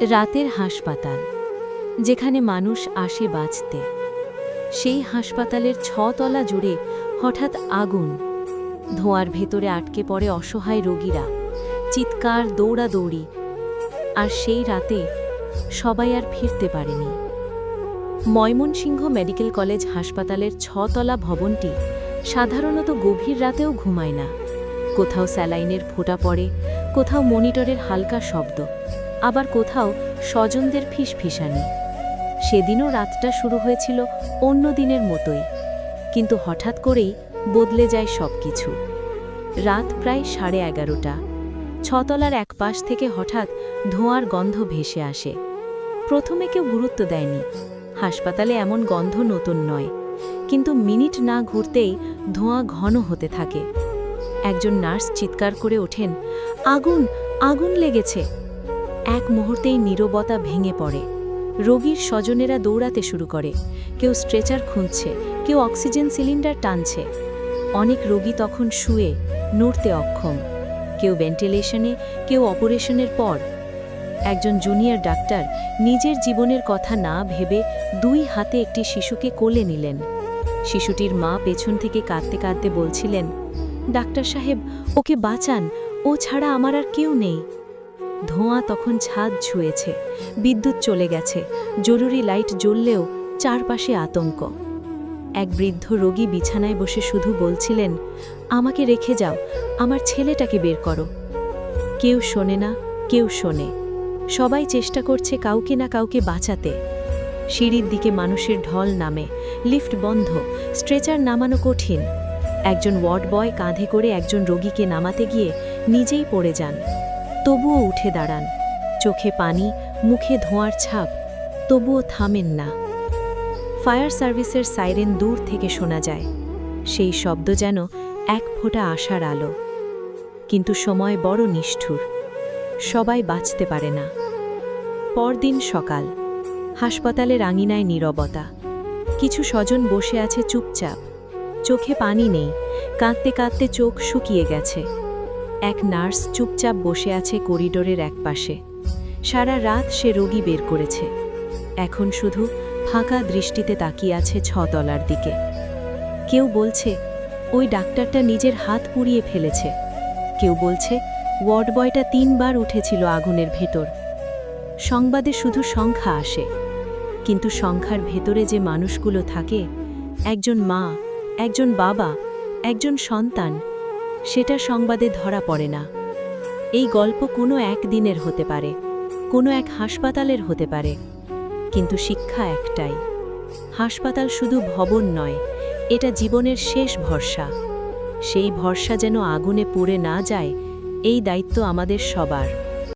রাতের হাসপাতাল, যেখানে মানুষ আসে বাঁচতে। সেই হাসপাতালের ছতলা জুড়ে হঠাৎ আগুন। ধোঁয়ার ভেতরে আটকে পড়ে অসহায় রোগীরা। চিৎকার, দৌড়াদৌড়ি। আর সেই রাতে সবাই আর ফিরতে পারেনি। ময়মনসিংহ মেডিকেল কলেজ হাসপাতালের ছতলা ভবনটি সাধারণত গভীর রাতেও ঘুমায় না। কোথাও স্যালাইনের ফোঁটা পড়ে, কোথাও মনিটরের হালকা শব্দ। আবার কোথাও স্বজনদের ফিসফিসানি। সেদিনও রাতটা শুরু হয়েছিল অন্য দিনের মতোই, কিন্তু হঠাৎ করেই বদলে যায় সব কিছু রাত প্রায় সাড়ে এগারোটা। ছতলার এক পাশ থেকে হঠাৎ ধোঁয়ার গন্ধ ভেসে আসে। প্রথমে কেউ গুরুত্ব দেয়নি। হাসপাতালে এমন গন্ধ নতুন নয়, কিন্তু মিনিট না ঘুরতেই ধোঁয়া ঘন হতে থাকে। একজন নার্স চিৎকার করে ওঠেন, আগুন আগুন লেগেছে। এক মুহূর্তেই নীরবতা ভেঙে পড়ে। রোগীর স্বজনেরা দৌড়াতে শুরু করে। কেউ স্ট্রেচার খুঁজছে, কেউ অক্সিজেন সিলিন্ডার টানছে। অনেক রোগী তখন শুয়ে, নড়তে অক্ষম। কেউ ভেন্টিলেশনে, কেউ অপারেশনের পর। একজন জুনিয়র ডাক্তার নিজের জীবনের কথা না ভেবে দুই হাতে একটি শিশুকে কোলে নিলেন। শিশুটির মা পেছন থেকে কাঁদতে কাঁদতে বলছিলেন, ডাক্তার সাহেব, ওকে বাঁচান। ও ছাড়া আমার আর কেউ নেই। ধোঁয়া তখন ছাদ ছুঁয়েছে, বিদ্যুৎ চলে গেছে, জরুরি লাইট জ্বললেও চারপাশে আতঙ্ক। এক বৃদ্ধ রোগী বিছানায় বসে শুধু বলছিলেন, আমাকে রেখে যাও, আমার ছেলেটাকে বের করো। কেউ শোনে না, কেউ শোনে। সবাই চেষ্টা করছে কাউকে না কাউকে বাঁচাতে। সিঁড়ির দিকে মানুষের ঢল নামে, লিফট বন্ধ, স্ট্রেচার নামানো কঠিন। একজন ওয়ার্ড বয় কাঁধে করে একজন রোগীকে নামাতে গিয়ে নিজেই পড়ে যান। তবুও উঠে দাঁড়ান। চোখে পানি, মুখে ধোঁয়ার ছাপ, তবুও থামেন না। ফায়ার সার্ভিসের সাইরেন দূর থেকে শোনা যায়। সেই শব্দ যেন এক ফোঁটা আশার আলো। কিন্তু সময় বড় নিষ্ঠুর। সবাই বাঁচতে পারে না। পরদিন সকাল। হাসপাতালের আঙিনায় নীরবতা। কিছু স্বজন বসে আছে চুপচাপ। চোখে পানি নেই। কাঁদতে কাঁদতে চোখ শুকিয়ে গেছে। এক নার্স চুপচাপ বসে আছে করিডোরের এক পাশে সারা রাত সে রোগী বের করেছে। এখন শুধু ফাঁকা দৃষ্টিতে তাকিয়ে আছে ছতলার দিকে। কেউ বলছে, ওই ডাক্তারটা নিজের হাত পুড়িয়ে ফেলেছে। কেউ বলছে, ওয়ার্ড বয়টা তিনবার উঠেছিল আগুনের ভেতর। সংবাদে শুধু সংখ্যা আসে। কিন্তু সংখ্যার ভেতরে যে মানুষগুলো থাকে, একজন মা, একজন বাবা, একজন সন্তান সেটা সংবাদে ধরা পড়ে না। এই গল্প কোনো এক দিনের হতে পারে, কোনো এক হাসপাতালের হতে পারে, কিন্তু শিক্ষা একটাই। হাসপাতাল শুধু ভবন নয়, এটা জীবনের শেষ ভরসা। সেই ভরসা যেন আগুনে পুড়ে না যায়, এই দায়িত্ব আমাদের সবার।